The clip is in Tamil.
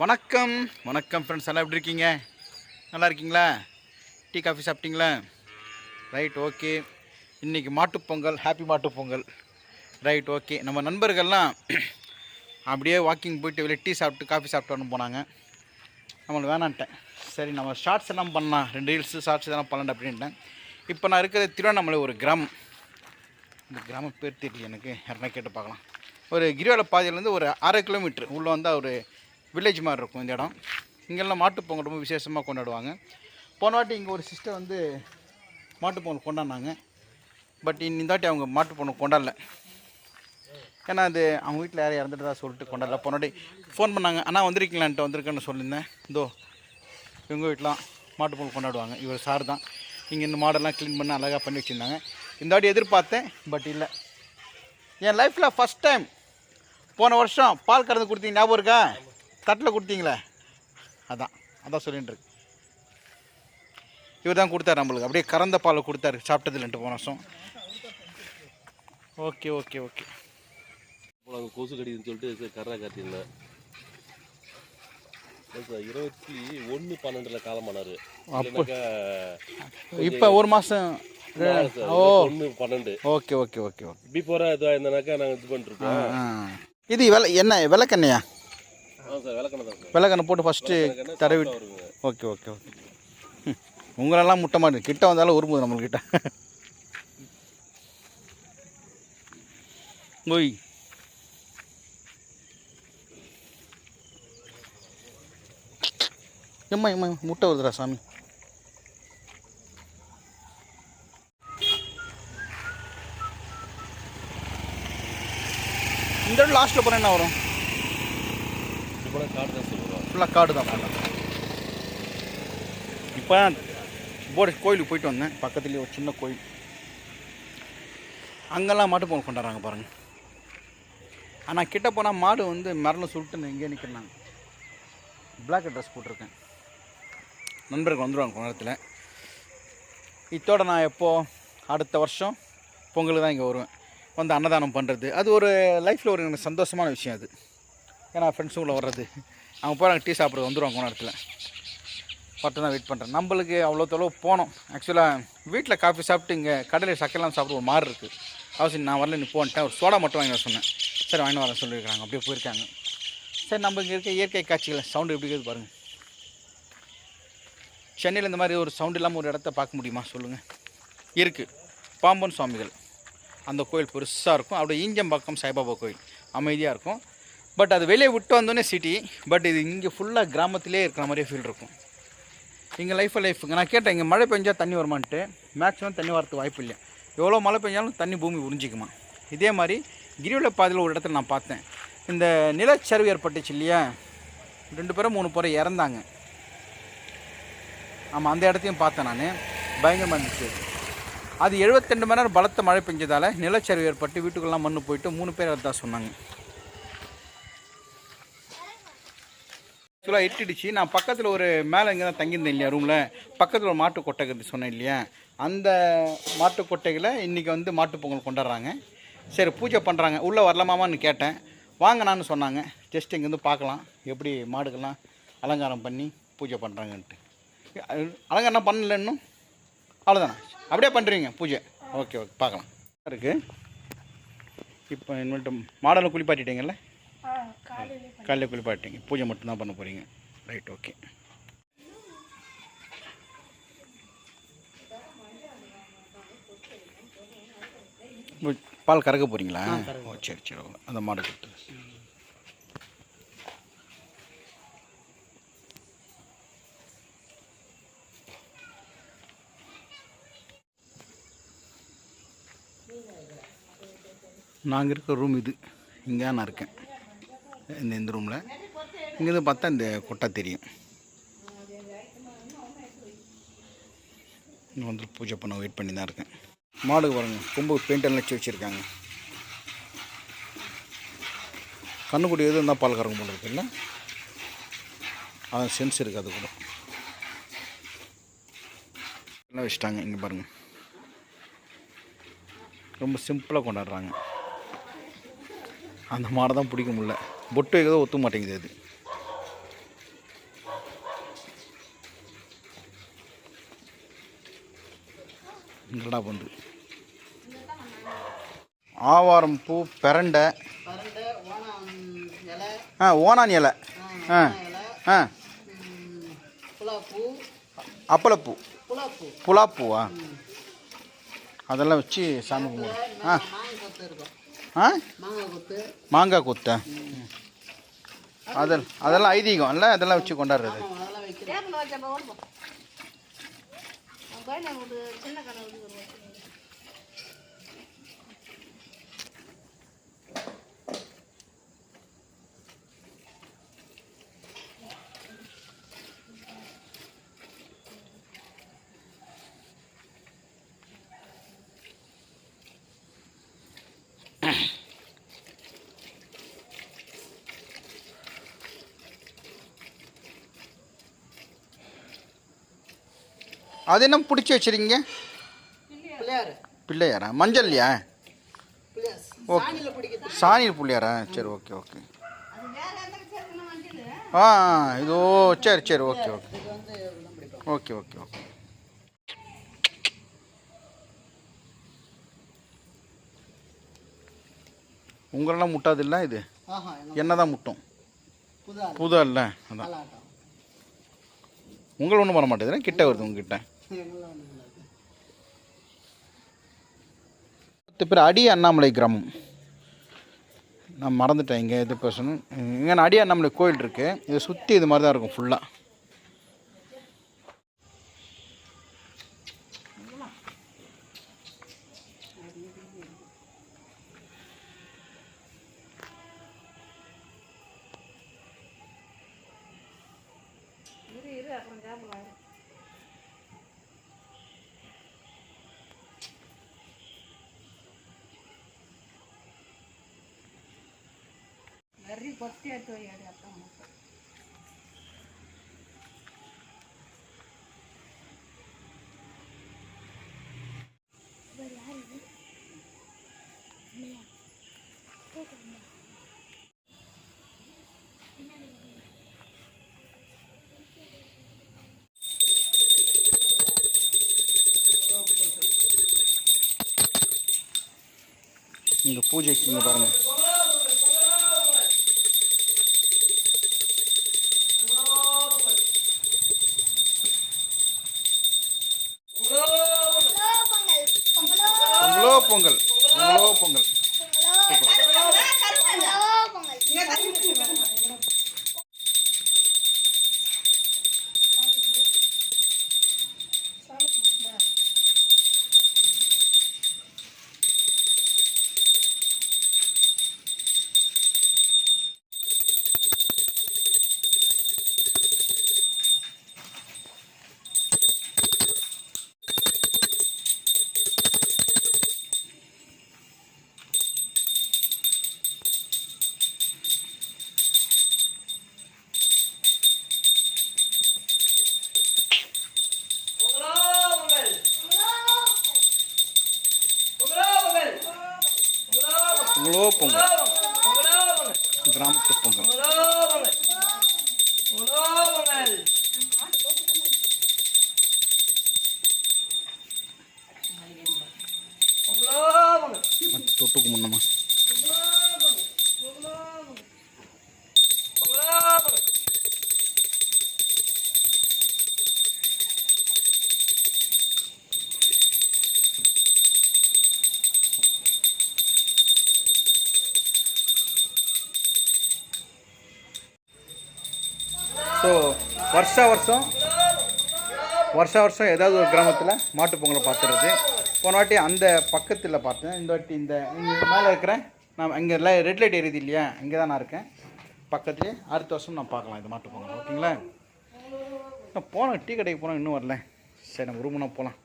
வணக்கம். வணக்கம் ஃப்ரெண்ட்ஸ் எல்லாம் எப்படி இருக்கீங்க? நல்லா இருக்கீங்களா? டீ காஃபி சாப்பிட்டீங்களா? ரைட் ஓகே இன்றைக்கி Mattu Pongal happy Mattu Pongal right okay நம்ம நண்பர்கள்லாம் அப்படியே வாக்கிங் போயிட்டு வெளியே டீ சாப்பிட்டு காஃபி சாப்பிட்டு போனாங்க. நம்மளுக்கு வேணான்ட்டேன். சரி நம்ம ஷார்ட்ஸ் எல்லாம் பண்ணலாம். ரெண்டு ரீல்ஸு ஷார்ட்ஸ் இதெல்லாம் பண்ணலாம் அப்படின்ட்டேன். இப்போ நான் இருக்கிறது திருவண்ணாமலை ஒரு கிராமம். இந்த கிராம பேர் தெரியல எனக்கு. யாருன்னா கேட்டு பார்க்கலாம். ஒரு கிரிவல பாதையிலேருந்து ஒரு அரை கிலோமீட்டர் உள்ளே வந்தால் ஒரு வில்லேஜ் மாதிரி இருக்கும் இந்த இடம். இங்கெல்லாம் மாட்டுப்பொங்கல் ரொம்ப விசேஷமாக கொண்டாடுவாங்க. போன வாட்டி இங்கே ஒரு சிஸ்டர் வந்து மாட்டுப்பொங்கல் கொண்டாடினாங்க. பட் இந்த வாட்டி அவங்க மாட்டுப்பொங்கல் கொண்டாடல. ஏன்னா அது அவங்க வீட்டில் யாரும் இறந்துட்டு தான் சொல்லிட்டு கொண்டாடல. போன வாட்டி ஃபோன் பண்ணாங்க. அண்ணா வந்திருக்கீங்களான்ட்டு வந்திருக்கேன்னு சொல்லியிருந்தேன். இதோ இவங்க வீட்டிலாம் மாட்டுப்பொங்கல் கொண்டாடுவாங்க. இவர் சார் தான். இங்கே இந்த மாடெல்லாம் க்ளீன் பண்ணி அழகாக பண்ணி வச்சுருந்தாங்க. இந்த வாட்டி எதிர்பார்த்தேன் பட் இல்லை. என் லைஃப்பில் ஃபஸ்ட் டைம் போன வருஷம் பால் கறந்து கொடுத்தீங்க. ஞாபகம் இருக்கா? தட்டில் கொடுத்தீங்களே? அதான் அதான் சொல்லிட்டு இருக்கு இவர் தான் கொடுத்தாரு நம்மளுக்கு. அப்படியே கறந்த பாலை கொடுத்தாரு சாப்பிட்டது இல்லைன்ட்டு போன வருஷம். Okay okay okay. அங்கே கொசு கடிக்குதுன்னு சொல்லிட்டு கர்ரா காட்டியிருந்தேன். இருபத்தி ஒன்று பன்னெண்டில் காலமானார். அப்போ இப்போ ஒரு மாதம் ஓ. ஒன்று பன்னெண்டு. Okay okay okay okay. பிஃபோராக இதுவாக இருந்தனாக்கா நாங்கள் இது பண்ணிருக்கோம். இது வெலை என்ன விளக்கண்ணையா ஆ சார் விளக்கணம் தான் சார் விளக்கண்ணை போட்டு ஃபஸ்ட்டு தடவி ஓகே ஓகே ஓகே. உங்களெல்லாம் முட்ட மாட்டேன். கிட்ட வந்தாலும் உருமுது நம்மள்கிட்ட. ஓய். எம்மா எம்மா முட்டை வருதுடா சாமி. இந்த லாஸ்ட்டில் போனால் என்ன வரும்? காடு தான் சொல்லுவோம் ஃபுல்லாக காடு தான் இப்போ போர்டு கோயிலுக்கு போயிட்டு வந்தேன். பக்கத்துலேயே ஒரு சின்ன கோயில். அங்கெல்லாம் மாட்டு பொங்கல் கொண்டாடுறாங்க பாருங்கள் ஆனால் கிட்ட போனால் மாடு வந்து மரணம் சுருட்டுன்னு இங்கே நிற்கிறாங்க பிளாக் ட்ரெஸ் போட்டிருக்கேன். நண்பர்கள் வந்துடுவாங்க கொஞ்ச நேரத்தில். இத்தோட நான் எப்போ அடுத்த வருஷம் பொங்கலுக்கு தான் இங்கே வருவேன். வந்து அன்னதானம் பண்ணுறது அது ஒரு லைஃப்பில் ஒரு எனக்கு சந்தோஷமான விஷயம் அது. ஏன்னா ஃப்ரெண்ட்ஸுக்குள்ளே வர்றது. அவங்க போகிறாங்க டீ சாப்பிட வந்துடுவாங்க கொஞ்ச இடத்துல. பட்டு தான் வெயிட் பண்ணுறேன் நம்மளுக்கு அவ்வளோ தொலைவு போனோம். ஆக்சுவலாக வீட்டில் காஃபி சாப்பிட்டு இங்கே கடையில் சக்கரெலாம் சாப்பிட ஒரு மாறு இருக்குது அவசியம் நான் வரல நீ போன்ட்டேன் ஒரு சோடா மட்டும் வாங்கி வர சொன்னேன். சரி வாங்கி வரேன் சொல்லியிருக்காங்க. அப்படியே போயிருக்காங்க. சரி நம்ம இங்கே இருக்க இயற்கை காட்சிகள் சவுண்டு எப்படி இருக்குது பாருங்கள் சென்னையில் இந்த மாதிரி ஒரு சவுண்டு இல்லாமல் ஒரு இடத்த பார்க்க முடியுமா? சொல்லுங்கள் இருக்குது பாம்பன் சுவாமிகள். அந்த கோயில் பெருசாக இருக்கும். அப்படியே ஈஞ்சம்பாக்கம் சாய்பாபா கோயில். அமைதியாக இருக்கும். பட் அது வெளியே விட்டு வந்தோடனே சிட்டி பட் இது இங்கே ஃபுல்லாக கிராமத்திலே இருக்கிற மாதிரியே ஃபீல் இருக்கும். இங்கே லைஃப் லைஃபுங்க நான் கேட்டேன் இங்கே மழை பெஞ்சால் தண்ணி வருமான்ட்டு. மேக்ஸிமம் தண்ணி வரதுக்கு வாய்ப்பு இல்லை எவ்வளோ மழை பெஞ்சாலும் தண்ணி பூமி உறிஞ்சிக்குமா? இதே மாதிரி கிரிவல பாதையில் ஒரு இடத்துல நான் பார்த்தேன். இந்த நிலச்சரிவு ஏற்பட்டுச்சு இல்லையா? ரெண்டு பேரும் மூணு பேரும் இறந்தாங்க. ஆமாம் அந்த இடத்தையும் பார்த்தேன் நான். பயங்கரமாக இருந்துச்சு. அது 72 மணி நேரம் பலத்த மழை பெஞ்சதால் நிலச்சரிவு ஏற்பட்டு வீட்டுக்கெல்லாம் மண்ணு போயிட்டு மூணு பேர் இறந்தா சொன்னாங்க. ஆக்சுவலாக எட்டுடுச்சு. நான் பக்கத்தில் ஒரு மேலே இங்கே தான் தங்கியிருந்தேன் இல்லையா ரூமில் பக்கத்தில் ஒரு மாட்டு கொட்டை இருக்குது சொன்னேன் இல்லையா. அந்த மாட்டு கொட்டைகளை இன்றைக்கி வந்து மாட்டுப் பொங்கல் கொண்டாடுறாங்க. சரி பூஜை பண்ணுறாங்க உள்ளே வரலாமான்னு கேட்டேன். வாங்க நான் சொன்னாங்க ஜஸ்ட் இங்கேருந்து பார்க்கலாம். எப்படி மாடுக்கெல்லாம் அலங்காரம் பண்ணி பூஜை பண்ணுறாங்கன்ட்டு அலங்காரம் பண்ணல இன்னும்? அவ்வளோதானா அப்படியே பண்ணுறீங்க பூஜை. ஓகே ஓகே பார்க்கலாம். இருக்குது இப்போ இனிமேல்ட்டு மாடலை குளிப்பாட்டிட்டீங்கல்ல? காலையில் குளிப்பாட்டிங்க. பூஜை மட்டும்தான் பண்ண போகிறீங்க ரைட் ஓகே பால் கறக்க போகிறீங்களா ஓ சரி சரி. அந்த மாடு கொடுத்து நாங்கள் இருக்க ரூம் இது. இங்கே நான் இருக்கேன். இந்த இந்த ரூமில் இங்கேருந்து பார்த்தா இந்த கொட்டை தெரியும். இன்னும் வந்து பூஜை பண்ண வெயிட் பண்ணி தான் இருக்கேன். மாடுக்கு பாருங்க கொம்பு பெயிண்டெல்லாம் வச்சு வச்சுருக்காங்க. கண்ணுக்குடி எது இருந்தால் பால் கறங்க போல இருக்குல்ல அதான் சென்ஸ் இருக்குது அது கூட. எல்லாம் வச்சுட்டாங்க இங்கே பாருங்கள் ரொம்ப சிம்பிளாக கொண்டாடுறாங்க. அந்த மாடை தான் பிடிக்க முடியல. பொட்டு வைக்கிறதோ ஒத்து மாட்டேங்குது அது. என்னடா பண்ணுது ஆவாரம் பூ பெரண்டை. ஆ ஓனான் இலை. ஆ ஆ. அப்பளப்பூ. புலாப்பூவா? அதெல்லாம் வச்சு சாமி கும்பிடுவோம் ஆ. ஆ? மாங்காய் கொத்தை. அதெல்லாம் அதெல்லாம் ஐதீகம் இல்லை? அதெல்லாம் வச்சு கொண்டாடுறது. ஆமாம் அதெல்லாம் வைக்கிறேன் டேபிள் வச்சப்ப ஓடுப்போம் கோயில ஒரு சின்ன கடை வந்து ஒரு அது என்ன பிடிச்சி வச்சிருக்கீங்க? பிள்ளையார் பிள்ளையாரா மஞ்சள்லையா? பிள்ளையார் ஓகே. சாணியில் புள்ளியாரா சரி ஓகே ஓகே. ஆ இதோ சரி சரி okay okay. Okay okay okay. உங்களெல்லாம் முட்டாதில்ல இது? என்ன தான் முட்டும்? புது இல்லை அதான். உங்களை ஒன்றும் பண்ண மாட்டேங்குது கிட்ட வருது உங்ககிட்ட. பத்து பேர் அடி அண்ணாமலை கிராமம். நான் மறந்துட்டேன் இங்கே இது பேசணும் இங்கே அடி அண்ணாமலை கோயில் இருக்குது இதை சுற்றி இது மாதிரி தான் இருக்கும் ஃபுல்லாக இரு இரு அப்புறம் டேபிள் வாங்க நிறைய கொத்தி எடுத்து வை அடி அப்புறம் இங்கே பூஜைக்கு இங்கே பாருங்கள் பொங்கல். உங்களோ பொங்கல். பொங்கல். கிராமத்து பொங்கல். தொட்டுக்கு முன்னமா? ஸோ வருஷா வருஷம் வருஷா வருஷம் ஏதாவது ஒரு கிராமத்தில் மாட்டுப் பொங்கலை பார்த்துறது போன வாட்டி அந்த பக்கத்தில் பார்த்தேன். இந்த வாட்டி இந்த இங்கே மேலே இருக்கிறேன் நான் இங்கே ரெட் லைட் எரியுது இல்லையா? இங்கே தான் நான் இருக்கேன். பக்கத்துலேயே அடுத்த வருஷம் நான் பார்க்கலாம் இந்த மாட்டுப் பொங்கல். ஓகேங்களா? நான் போனேன் டீ கடைக்கு போனேன் இன்னும் வரல. சரி நம்ம ரூமுனா போகலாம்